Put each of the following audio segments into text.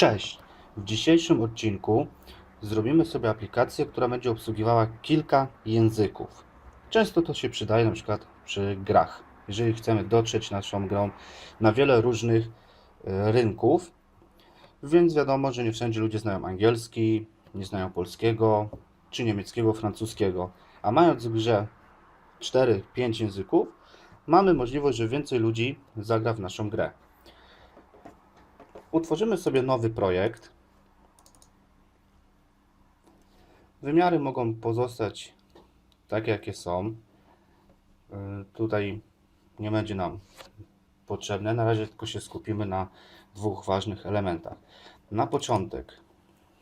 Cześć! W dzisiejszym odcinku zrobimy sobie aplikację, która będzie obsługiwała kilka języków. Często to się przydaje na przykład przy grach. Jeżeli chcemy dotrzeć naszą grą na wiele różnych e, rynków, więc wiadomo, że nie wszędzie ludzie znają angielski, nie znają polskiego, czy niemieckiego, francuskiego. A mając w grze 4-5 języków, mamy możliwość, że więcej ludzi zagra w naszą grę. Utworzymy sobie nowy projekt. Wymiary mogą pozostać takie, jakie są. Y, Tutaj nie będzie nam potrzebne. Na razie tylko się skupimy na dwóch ważnych elementach. Na początek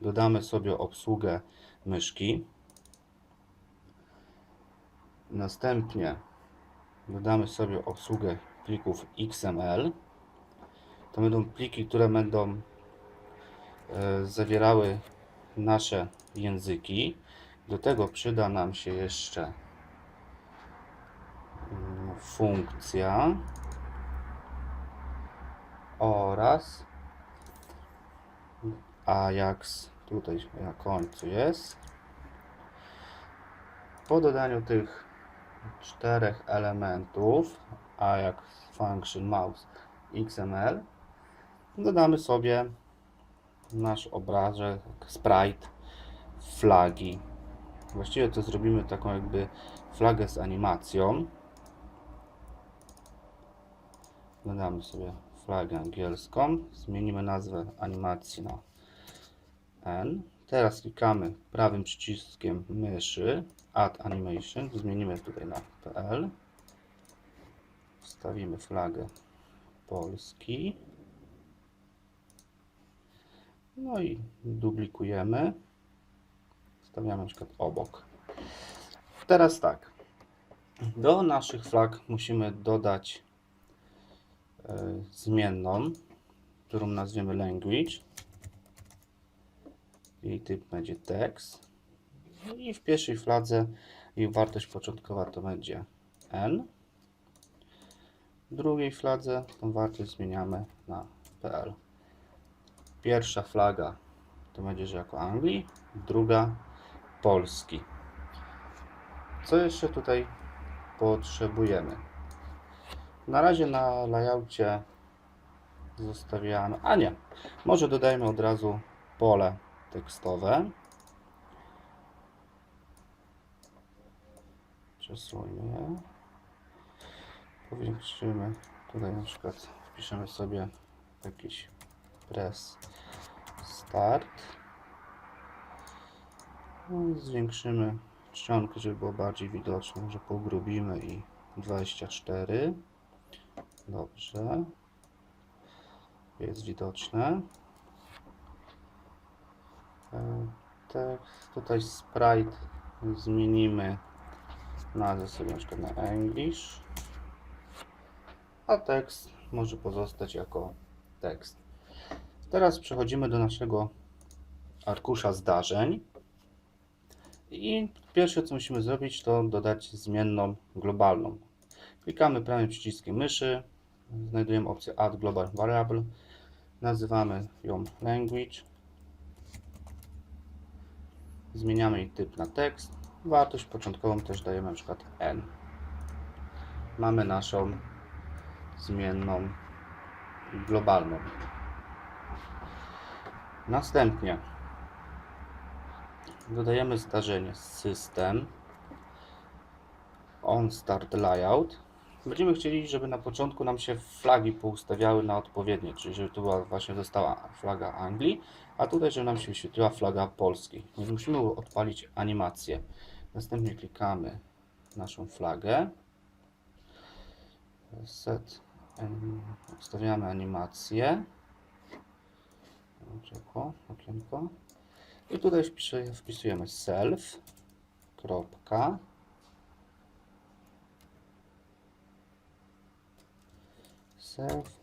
dodamy sobie obsługę myszki. Następnie dodamy sobie obsługę plików XML. To będą pliki, które będą e, zawierały nasze języki. Do tego przyda nam się jeszcze mm, funkcja oraz Ajax tutaj na końcu jest. Po dodaniu tych czterech elementów Ajax Function Mouse XML dodamy sobie nasz obrazek, sprite, flagi. Właściwie to zrobimy taką jakby flagę z animacją. Dodamy sobie flagę angielską. Zmienimy nazwę animacji na N. Teraz klikamy prawym przyciskiem myszy Add Animation. Zmienimy tutaj na PL. Wstawimy flagę Polski. No i duplikujemy. Stawiamy na przykład obok. Teraz tak. Do naszych flag musimy dodać e, zmienną, którą nazwiemy language. Jej typ będzie text. I w pierwszej fladze jej wartość początkowa to będzie n. W drugiej fladze tą wartość zmieniamy na PL. Pierwsza flaga to będzie, że jako Anglii, druga Polski. Co jeszcze tutaj potrzebujemy? Na razie na layoutie zostawiamy, a nie, może dodajmy od razu pole tekstowe. Przesuńmy je. Powiększymy. Tutaj na przykład wpiszemy sobie jakiś press start. No zwiększymy czcionkę, żeby było bardziej widoczne. Może pogrubimy i 24. Dobrze. Jest widoczne. E, Tak, tutaj sprite zmienimy nazwę sobie na na English, a tekst może pozostać jako tekst. Teraz przechodzimy do naszego arkusza zdarzeń. I pierwsze co musimy zrobić to dodać zmienną globalną. Klikamy prawym przyciskiem myszy, znajdujemy opcję Add Global Variable, nazywamy ją Language, zmieniamy jej typ na tekst, wartość początkową też dajemy na przykład n. Mamy naszą zmienną globalną. Następnie dodajemy zdarzenie system on start layout. Będziemy chcieli, żeby na początku nam się flagi poustawiały na odpowiednie, czyli żeby tu była właśnie została flaga Anglii, a tutaj, żeby nam się wyświetliła flaga Polski. Więc musimy odpalić animację. Następnie klikamy naszą flagę. Set. Ustawiamy animację. Okienko, okienko. I tutaj wpisujemy self. Kropka. Self.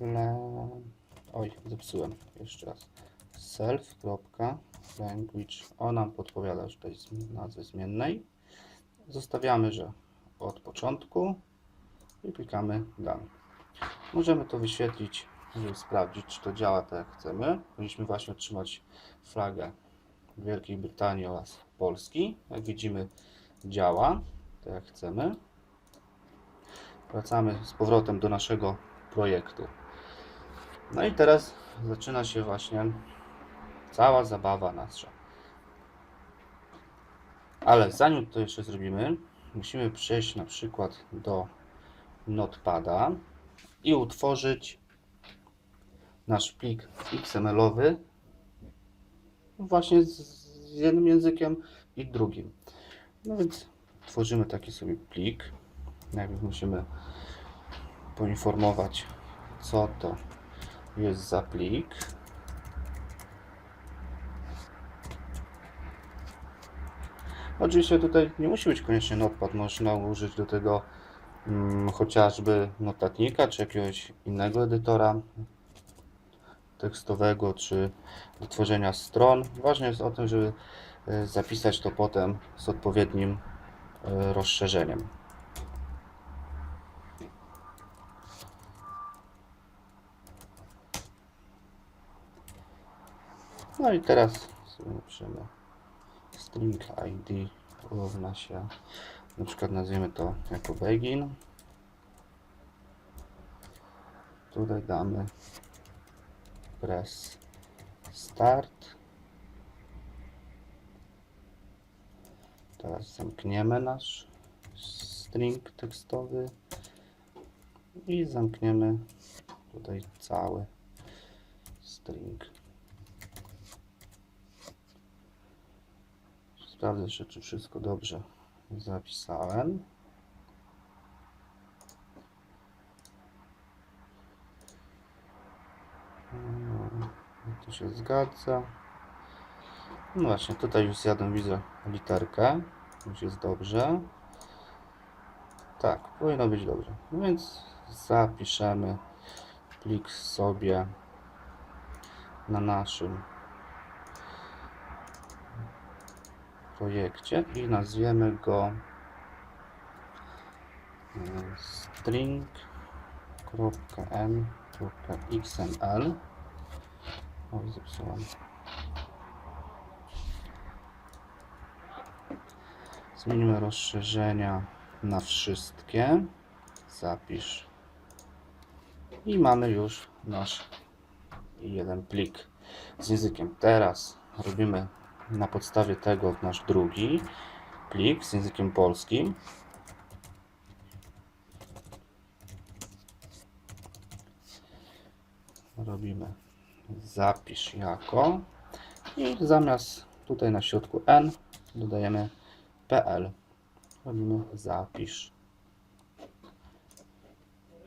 Oj, zepsułem. Jeszcze raz. Self. Kropka. Language. Ona nam podpowiada tutaj zmi- nazwy zmiennej. Zostawiamy, że od początku i klikamy Done. Możemy to wyświetlić żeby sprawdzić, czy to działa tak jak chcemy. Powinniśmy właśnie otrzymać flagę Wielkiej Brytanii oraz Polski. Jak widzimy, działa tak jak chcemy. Wracamy z powrotem do naszego projektu. No i teraz zaczyna się właśnie cała zabawa nasza. Ale zanim to jeszcze zrobimy, musimy przejść na przykład do Notepada i utworzyć nasz plik XML-owy właśnie z, jednym językiem i drugim. No więc tworzymy taki sobie plik. Najpierw musimy poinformować, co to jest za plik. Oczywiście tutaj nie musi być koniecznie Notepad, można użyć do tego mm, chociażby notatnika, czy jakiegoś innego edytora tekstowego, czy do tworzenia stron. Ważne jest o tym, żeby e, zapisać to potem z odpowiednim e, rozszerzeniem. No i teraz napiszemy string id równa się na przykład nazwiemy to jako begin tutaj damy press start teraz zamkniemy nasz string tekstowy i zamkniemy tutaj cały string Sprawdzę jeszcze, czy wszystko dobrze zapisałem. To się zgadza. No właśnie, tutaj już zjadłem, widzę literkę. Już jest dobrze. Tak, powinno być dobrze. No więc zapiszemy plik sobie na naszym projekcie i nazwiemy go e, string.m.xml Oj. Zmienimy rozszerzenia na wszystkie. Zapisz. I mamy już nasz jeden plik z językiem. Teraz robimy na podstawie tego nasz drugi plik z językiem polskim. Robimy zapisz jako i zamiast tutaj na środku n dodajemy pl. Robimy zapisz.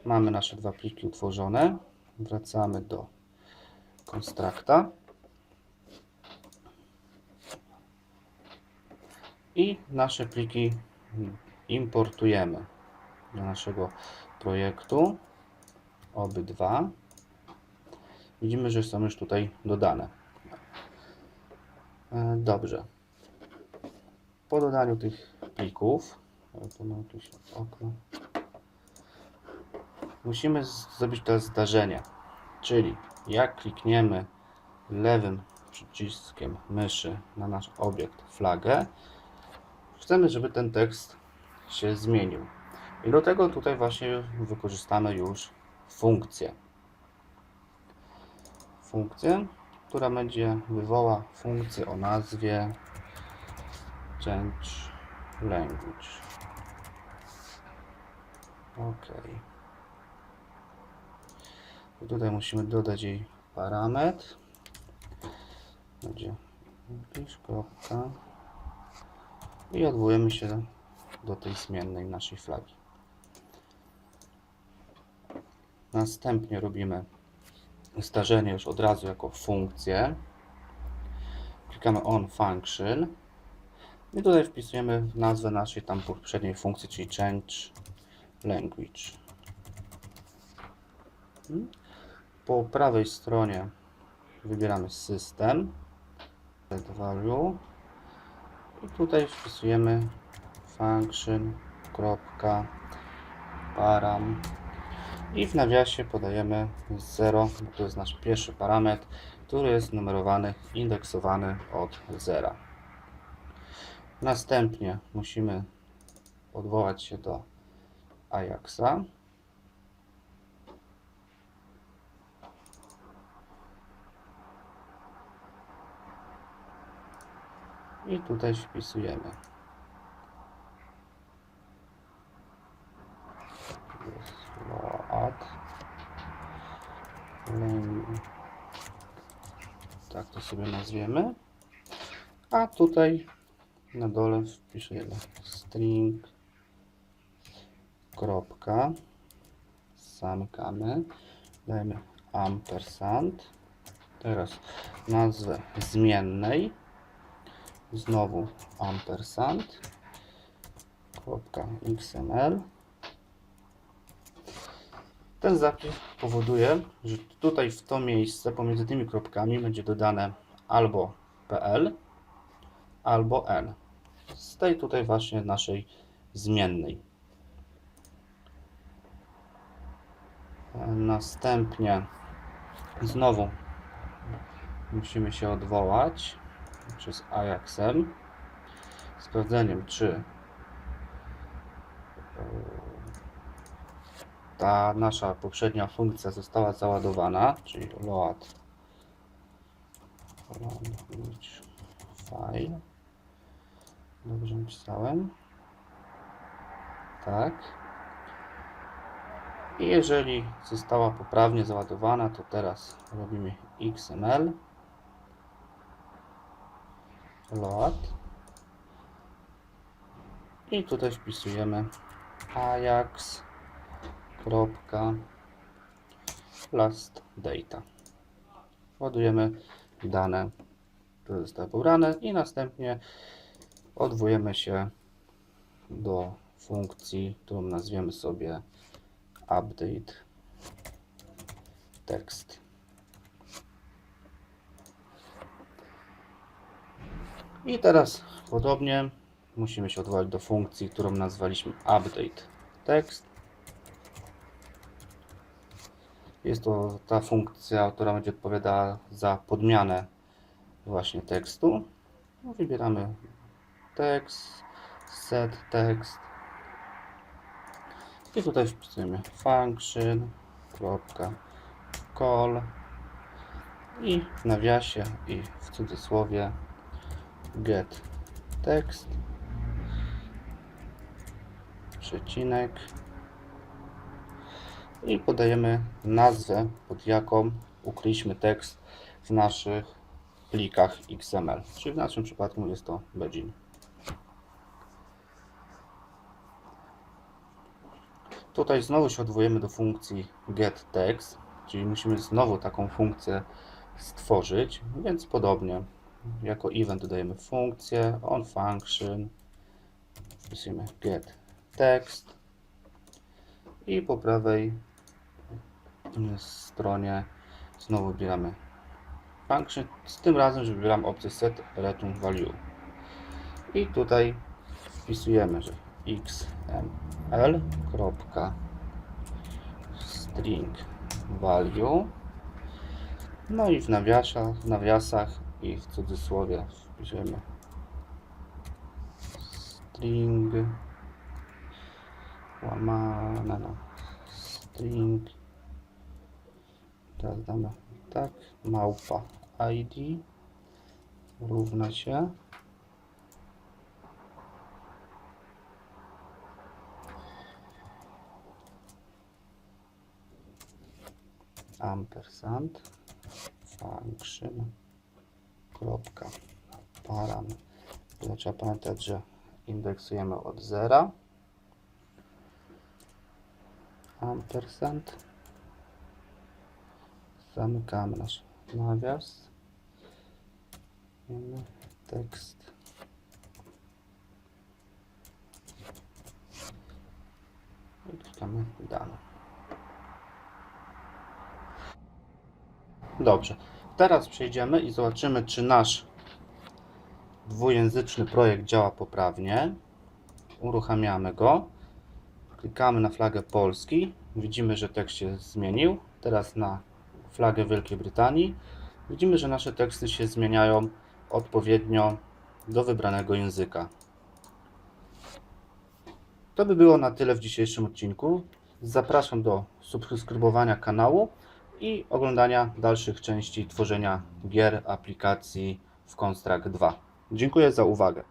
Mamy nasze dwa pliki utworzone. Wracamy do konstrakta. i nasze pliki importujemy do naszego projektu obydwa widzimy, że są już tutaj dodane E, dobrze po dodaniu tych plików o, tu mam jakieś okno musimy zrobić to zdarzenie czyli jak klikniemy lewym przyciskiem myszy na nasz obiekt flagę chcemy, żeby ten tekst się zmienił. I do tego tutaj właśnie wykorzystamy już funkcję. Funkcję, która będzie wywoła funkcję o nazwie change language. OK. I tutaj musimy dodać jej parametr. Będzie kropka i odwołujemy się do tej zmiennej naszej flagi. Następnie robimy zdarzenie już od razu jako funkcję. Klikamy on function i tutaj wpisujemy nazwę naszej tam poprzedniej funkcji, czyli change language. Po prawej stronie wybieramy system, set value i tutaj wpisujemy function kropka param I w nawiasie podajemy 0, bo to jest nasz pierwszy parametr, który jest numerowany, indeksowany od 0. Następnie musimy odwołać się do Ajaxa. I tutaj wpisujemy. Jest Lane. Tak to sobie nazwiemy. A tutaj na dole wpiszemy string. Kropka. Zamykamy. Dajemy ampersand. Teraz nazwę zmiennej. Znowu ampersand. Kropka xml ten zapis powoduje, że tutaj w to miejsce pomiędzy tymi kropkami będzie dodane albo pl albo n. Z tej tutaj właśnie naszej zmiennej. Następnie znowu musimy się odwołać przez Ajaxem sprawdzeniem, czy e, ta nasza poprzednia funkcja została załadowana, czyli load file. Dobrze napisałem. Tak. I jeżeli została poprawnie załadowana, to teraz robimy XML load i tutaj wpisujemy ajax kropka last data ładujemy dane które zostały pobrane i następnie odwołujemy się do funkcji, którą nazwiemy sobie update tekst. I teraz podobnie musimy się odwołać do funkcji, którą nazwaliśmy update text. Jest to ta funkcja, która będzie odpowiadała za podmianę właśnie tekstu. No, wybieramy tekst, set text i tutaj wpisujemy function, kropka, call. I w nawiasie i w cudzysłowie get text. Przecinek i podajemy nazwę, pod jaką ukryliśmy tekst w naszych plikach XML, czyli w naszym przypadku jest to Begin. Tutaj znowu się odwołujemy do funkcji getText, czyli musimy znowu taką funkcję stworzyć, więc podobnie jako event dodajemy funkcję on function, wpisujemy getText i po prawej stronie znowu wybieramy function, z tym razem, że wybieram opcję set return value. I tutaj wpisujemy, że xml string value. No i w nawiasach, w nawiasach i w cudzysłowie wpiszemy string łamane na string teraz damy tak małpa id równa się. Ampersand. Function. Kropka. Param. Tutaj trzeba pamiętać, że indeksujemy od zera. Ampersand zamykamy nasz nawias Mamy tekst i klikamy dane Dobrze. Teraz przejdziemy i zobaczymy, czy nasz dwujęzyczny projekt działa poprawnie. Uruchamiamy go. Klikamy na flagę Polski Widzimy, że tekst się zmienił. Teraz na flagę Wielkiej Brytanii. Widzimy, że nasze teksty się zmieniają odpowiednio do wybranego języka. To by było na tyle w dzisiejszym odcinku. Zapraszam do subskrybowania kanału i oglądania dalszych części tworzenia gier, aplikacji w Construct 2. Dziękuję za uwagę.